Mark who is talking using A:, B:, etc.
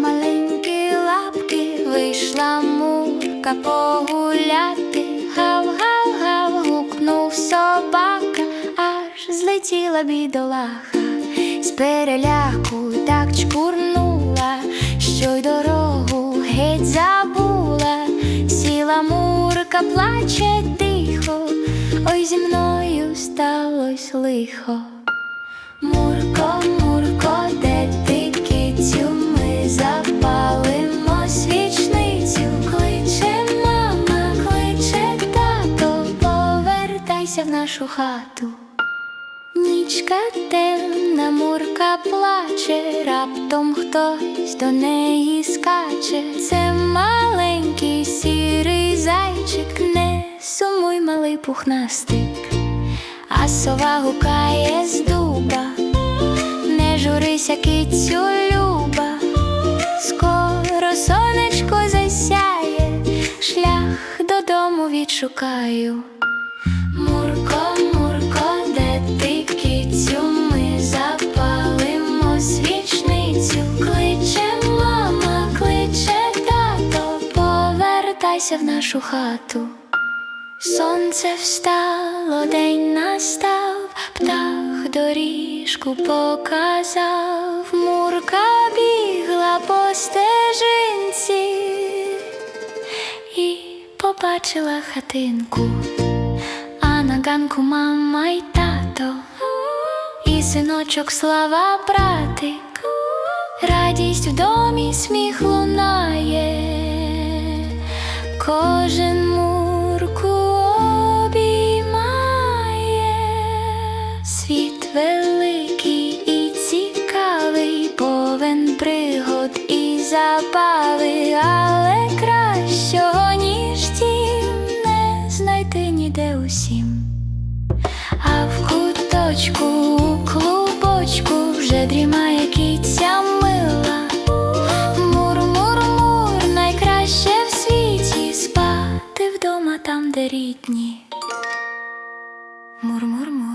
A: маленькі лапки, вийшла мурка погуляти. Гав-гав-гав, гукнув собака, аж злетіла бідолаха, з переляку так чкурнула, що й дорогу геть забула, сіла мурка, плаче тихо, ой зі мною сталось лихо. Нашу хату. Нічка темна, мурка плаче, раптом хтось до неї скаче. Це маленький сірий зайчик, не сумуй, малий пухнастик, а сова гукає з дуба, не журися, кицю люба, скоро сонечко засяє, шлях додому відшукаю. Повертайся в нашу хату. Сонце встало, день настав, птах доріжку показав, мурка бігла по стежинці і побачила хатинку, а на ганку мама й тато, і синочок слава братик, радість в домі сміх лунає, кожен мурку обіймає, світ великий і цікавий, повен пригод і забави, але кращого, ніж тім, не знайти ніде усім. А в куточку у клубочку вже дрімає квітні. Мур-мур-мур.